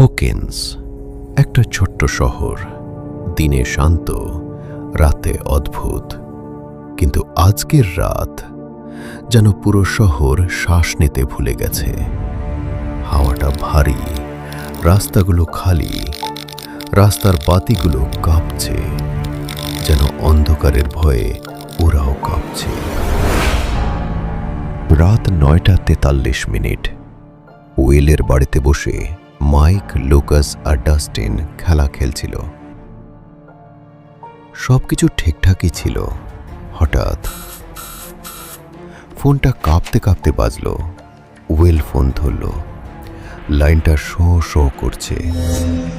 Hawkins, একটা ছোট্ট শহর। দিনে শান্ত, রাতে অদ্ভুত। কিন্তু আজকের রাত যেন পুরো শহর শ্বাস নিতে ভুলে গেছে। হাওয়াটা ভারী, রাস্তাগুলো খালি, রাস্তার বাতিগুলো কাঁপছে, যেন অন্ধকারের ভয়ে ওরাও কাঁপছে। রাত নয়টা তেতাল্লিশ মিনিট। ওয়েলের বাড়িতে বসে মাইক, লুকাস আর ডাস্টিন খেলা খেলছিল। সব কিছু ঠিকঠাকই ছিল, হঠাৎ। ফোনটা কাঁপতে কাঁপতে বাজল ওয়েল ফোন ধরল। লাইনটা শো শো করছে,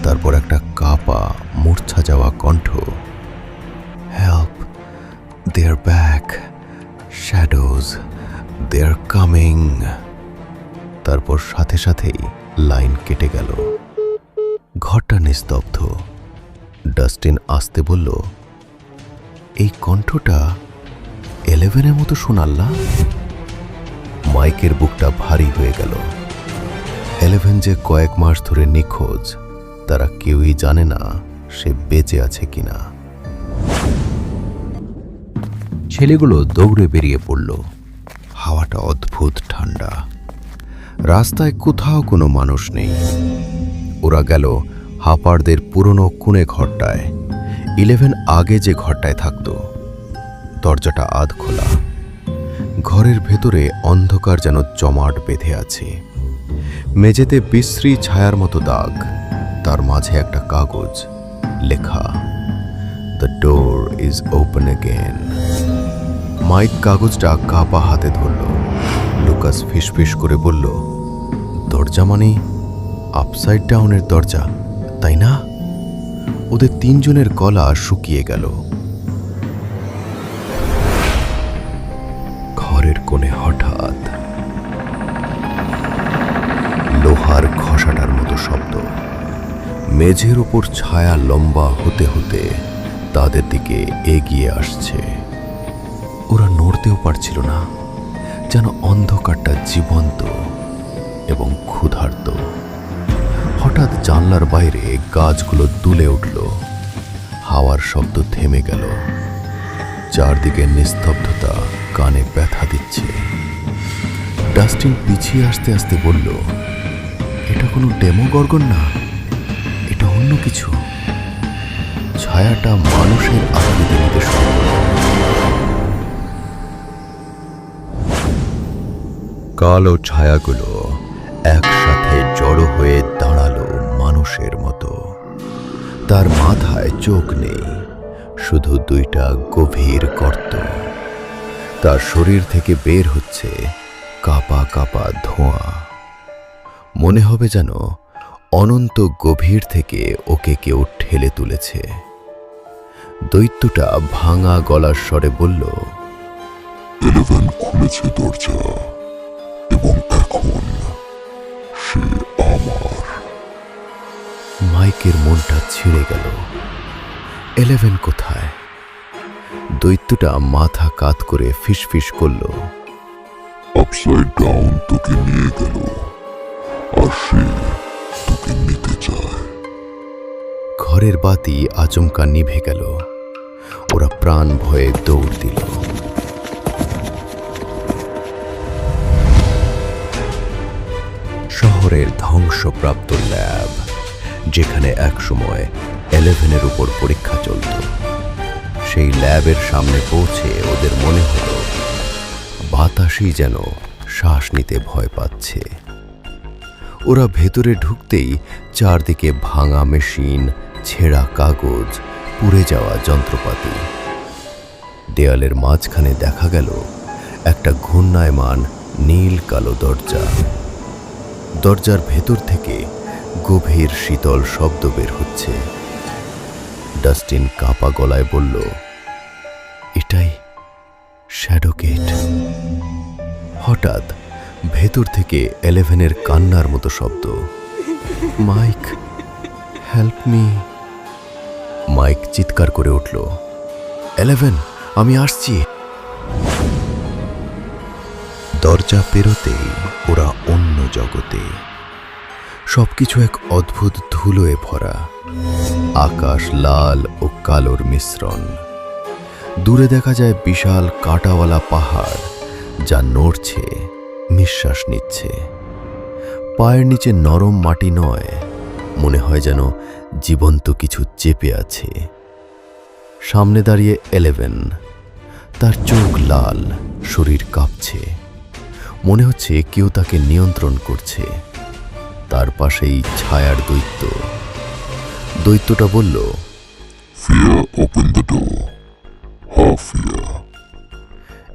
তারপর একটা কাপা, মূর্ছা যাওয়া কণ্ঠ। Help they are back shadows they are coming তারপর সাথে সাথেই লাইন কেটে গেল। ঘরটা নিস্তব্ধ। ডাস্টিন আসতে বলল, এই কণ্ঠটা এলেভেনের মতো শোনাল্লা? মাইকের বুকটা ভারী হয়ে গেল। এলেভেন যে কয়েক মাস ধরে নিখোঁজ, তারা কেউই জানে না সে বেঁচে আছে কিনা। ছেলেগুলো দৌড়ে বেরিয়ে পড়ল। হাওয়াটা অদ্ভুত ঠান্ডা। রাস্তায় কোথাও কোনো মানুষ নেই। ওরা গেল হাপারদের পুরনো কুনে ঘরটায়। ইলেভেন আগে যে ঘরটায় থাকতো, দরজাটা আধ খোলা। ঘরের ভেতরে অন্ধকার যেন জমাট বেঁধে আছে। মেঝেতে বিশ্রী ছায়ার মতো দাগ, তার মাঝে একটা কাগজ, লেখা the door is open again Mike কাগজটা কাপা হাতে ধরল। লুকাস ফিসফিস করে বলল দরজা মানে আপসাইড ডাউনের দরজা, তাই না? ওদের তিনজনের গলা শুকিয়ে গেল। ঘরের কোণে হঠাৎ লোহার ঘষাটার মতো শব্দ। মেঝের ওপর ছায়া লম্বা হতে হতে তাদের দিকে এগিয়ে আসছে। ওরা নড়তেও পারছিল না, যেন অন্ধকারটা জীবন্ত। এবং ক্ষুধার্ত। হঠাৎ জানলার বাইরে গাছগুলো দুলে উঠল। হাওয়ার শব্দ থেমে গেল। চারদিকে নিস্তব্ধতা কানে ব্যথা দিচ্ছে। ডাস্টিন পিছিয়ে আসতে আসতে বলল, এটা কোনো ডেমো গর্গন না। এটা অন্য কিছু। ছায়াটা মানুষের আকৃতি নিতে শুরু। কালো ছায়াগুলো একসাথে জড়ো হয়ে দাঁড়াল মানুষের মতো। তার মাথায় চোখ নেই, শুধু দুইটা গভীর গর্ত। তার শরীর থেকে বের হচ্ছে কাপা কাপা ধোঁয়া। মনে হবে যেন অনন্ত গভীর থেকে ওকে কেউ ঠেলে তুলেছে। দৈত্যটা ভাঙা গলার স্বরে বলল খুলেছে দরজা। মাইকের মনটা ছিঁড়ে গেল। এলেভেন কোথায়? দৈত্যটা মাথা কাত করে ফিসফিস করল। আপসাইড ডাউন তোকে নিয়ে গেল। আর সে তোকে নিতে চায়। ঘরের বাতি আচমকা নিভে গেল। ওরা প্রাণ ভয়ে দৌড় দিল। শহরের ধ্বংসপ্রাপ্ত ল্যাব। যেখানে একসময় এলেভেনের উপর পরীক্ষা চলত। সেই ল্যাবের সামনে পৌঁছে ওদের মনে হলো, বাতাসই যেন শ্বাস নিতে ভয় পাচ্ছে। ওরা ভেতরে ঢুকতেই চারদিকে ভাঙা মেশিন, ছেঁড়া কাগজ, পুড়ে যাওয়া যন্ত্রপাতি। দেয়ালের মাঝখানে দেখা গেল একটা ঘূর্ণায়মান নীল কালো দরজা। দরজার ভেতর থেকে গভীর শীতল শব্দ বের হচ্ছে। ডাস্টিন কাপা গলায় বলল, এটাই শ্যাডো গেট হঠাৎ ভেতর থেকে এলেভেনের কান্নার মতো শব্দ। Mic, help me. মাইক চিৎকার করে উঠল, এলেভেন, আমি আসছি। দরজা পেরোতেই ওরা অন্য জগতে সবকিছু এক অদ্ভুত ধুলোয় ভরা। আকাশ লাল ও কালোর মিশ্রণ। দূরে দেখা যায় বিশাল কাঁটাওয়ালা পাহাড়, যা নড়ছে, নিঃশ্বাস নিচ্ছে। পায়ের নিচে নরম মাটি নয়, মনে হয় যেন জীবন্ত কিছু চেপে আছে। সামনে দাঁড়িয়ে এলেভেন। তার চোখ লাল, শরীর কাঁপছে। মনে হচ্ছে কেউ তাকে নিয়ন্ত্রণ করছে। তার পাশেই ছায়ার দৈত্য। দৈত্যটা বলল.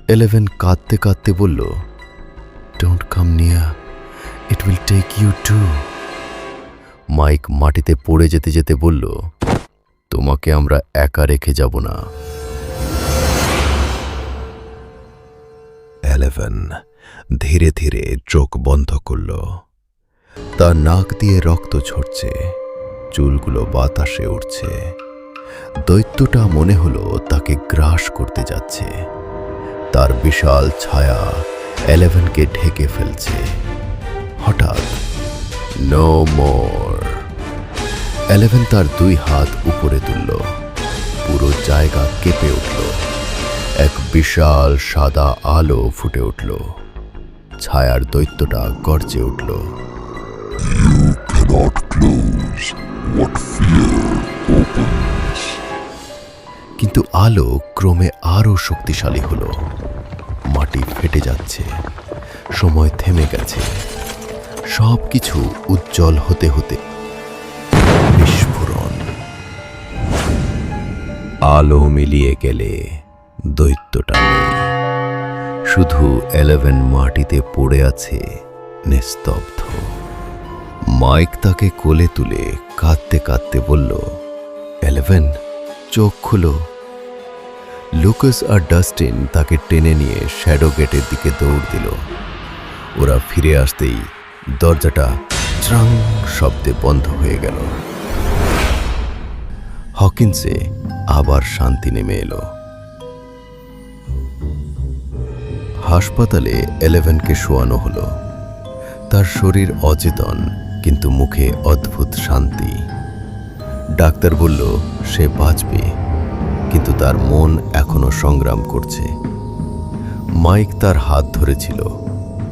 এলেভেন কাঁদতে কাঁদতে বলল don't come near it will take you to Mike মাটিতে পড়ে যেতে যেতে বলল তোমাকে আমরা একা রেখে যাব না। এলেভেন ধীরে ধীরে চোখ বন্ধ করল। তার নাক দিয়ে রক্ত ঝরছে, চুলগুলো বাতাসে উঠছে দৈত্যটা মনে হলো তাকে গ্রাস করতে যাচ্ছে। তার বিশাল ছায়া এলেভেনকে ঢেকে ফেলছে। হঠাৎ, নো মোর। এলেভেন তার দুই হাত উপরে তুলল। পুরো জায়গা কেঁপে উঠল। এক বিশাল সাদা আলো ফুটে উঠল। ছায়ার দৈত্যটা গর্জে উঠল। You cannot close what fear opens. কিন্তু আলো ক্রমে আরও শক্তিশালী হলো। মাটি ফেটে যাচ্ছে, সময় থেমে গেছে। সব কিছু উজ্জ্বল হতে হতে বিস্ফোরণ। আলো মিলিয়ে গেলে দৈত্যটা নেই। শুধু এলেভেন মাটিতে পড়ে আছে, নিস্তব্ধ। মাইক তাকে কোলে তুলে কাঁদতে কাঁদতে বলল, এলেভেন, চোখ খুলো। লুকাস আর ডাস্টিন তাকে টেনে নিয়ে শ্যাডো গেটের দিকে দৌড় দিল। ওরা ফিরে আসতেই দরজাটা চ্রাং শব্দে বন্ধ হয়ে গেল। হকিন্সে আবার শান্তি নেমে এলো। হাসপাতালে এলেভেনকে শোয়ানো হলো। তার শরীর অচেতন কিন্তু মুখে অদ্ভুত শান্তি। ডাক্তার বলল, সে বাঁচবে, কিন্তু তার মন এখনও সংগ্রাম করছে। মাইক তার হাত ধরেছিল।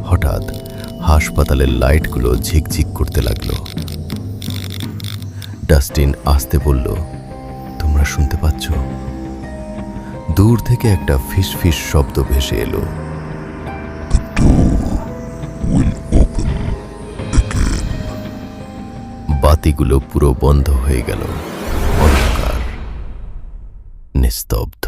হঠাৎ হাসপাতালের লাইটগুলো ঝিকঝিক করতে লাগল। ডাস্টিন আসতে বলল, তোমরা শুনতে পাচ্ছ? দূর থেকে একটা ফিস ফিস শব্দ ভেসে এলো। বাতিগুলো পুরো বন্ধ হয়ে গেল। অন্ধকার নিস্তব্ধ।